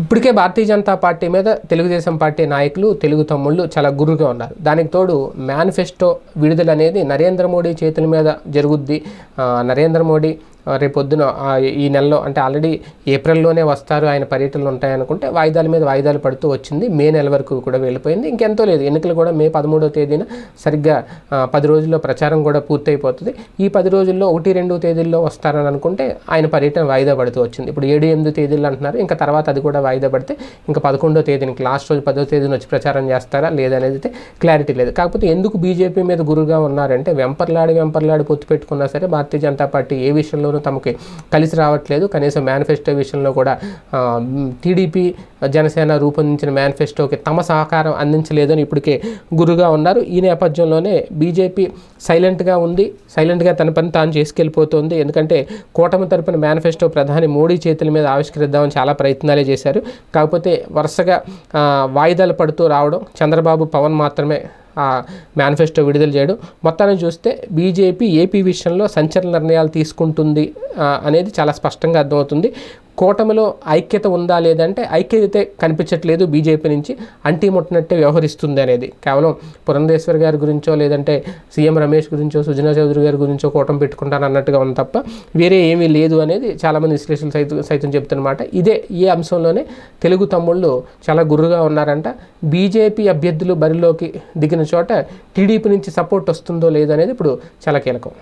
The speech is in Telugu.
ఇప్పటికే భారతీయ జనతా పార్టీ మీద తెలుగుదేశం పార్టీ నాయకులు తెలుగు తమ్ముళ్ళు చాలా గురుగా ఉన్నారు. దానికి తోడు మేనిఫెస్టో విడుదల అనేది నరేంద్ర మోడీ చేతుల మీద జరుగుద్ది. నరేంద్ర మోడీ రేపొద్దున ఈ నెలలో అంటే ఆల్రెడీ ఏప్రిల్లోనే వస్తారు ఆయన పర్యటనలు ఉంటాయనుకుంటే వాయిదాల మీద వాయిదాలు పడుతూ వచ్చింది. మే నెల వరకు కూడా వెళ్ళిపోయింది. ఇంకెంతో లేదు. ఎన్నికలు కూడా మే పదమూడో తేదీన సరిగ్గా పది రోజుల్లో ప్రచారం కూడా పూర్తయిపోతుంది. ఈ పది రోజుల్లో ఒకటి రెండు తేదీల్లో వస్తారని అనుకుంటే ఆయన పర్యటన వాయిదా పడుతూ వచ్చింది. ఇప్పుడు ఏడు ఎనిమిది తేదీలు అంటున్నారు. ఇంకా తర్వాత అది కూడా వాయిదా పడితే ఇంకా పదకొండో తేదీనికి లాస్ట్ రోజు పదో తేదీన వచ్చి ప్రచారం చేస్తారా లేదనేది అయితే క్లారిటీ లేదు. కాకపోతే ఎందుకు బీజేపీ మీద గురుగా ఉన్నారంటే వెంపర్లాడి వెంపర్లాడి పొత్తు పెట్టుకున్నా సరే భారతీయ జనతా పార్టీ ఏ విషయంలో ఎవరు తమకి కలిసి రావట్లేదు. కనీసం మేనిఫెస్టో విషయంలో కూడా టీడీపీ జనసేన రూపొందించిన మేనిఫెస్టోకి తమ సహకారం అందించలేదని ఇప్పటికే గురుగా ఉన్నారు. ఈ నేపథ్యంలోనే బీజేపీ సైలెంట్గా ఉంది. సైలెంట్గా తన పని తాను చేసుకెళ్ళిపోతుంది. ఎందుకంటే కూటమి తరపున మేనిఫెస్టో ప్రధాని మోడీ చేతుల మీద ఆవిష్కరిద్దామని చాలా ప్రయత్నాలే చేశారు. కాకపోతే వరుసగా వాయిదాలు పడుతూ రావడం చంద్రబాబు పవన్ మాత్రమే మేనిఫెస్టో విడుదల చేయడం. మొత్తాన్ని చూస్తే బీజేపీ ఏపీ విషయంలో సంచలన నిర్ణయాలు తీసుకుంటుంది అనేది చాలా స్పష్టంగా అర్థమవుతుంది. కూటమిలో ఐక్యత ఉందా లేదంటే ఐక్యత కనిపించట్లేదు బీజేపీ నుంచి అంటీ ముట్టినట్టే వ్యవహరిస్తుంది అనేది. కేవలం పురంధేశ్వర్ గారి గురించో లేదంటే సీఎం రమేష్ గురించో సుజనా చౌదరి గారి గురించో కూటమి పెట్టుకుంటాను అన్నట్టుగా ఉంది తప్ప వేరే ఏమీ లేదు అనేది చాలామంది విశ్లేషకులు సైతం సైతం చెప్తున్నమాట. ఇదే ఈ అంశంలోనే తెలుగు తమ్ముళ్ళు చాలా గుర్రుగా ఉన్నారంట. బీజేపీ అభ్యర్థులు బరిలోకి దిగిన చోట టీడీపీ నుంచి సపోర్ట్ వస్తుందో లేదో అనేది ఇప్పుడు చాలా కీలకం.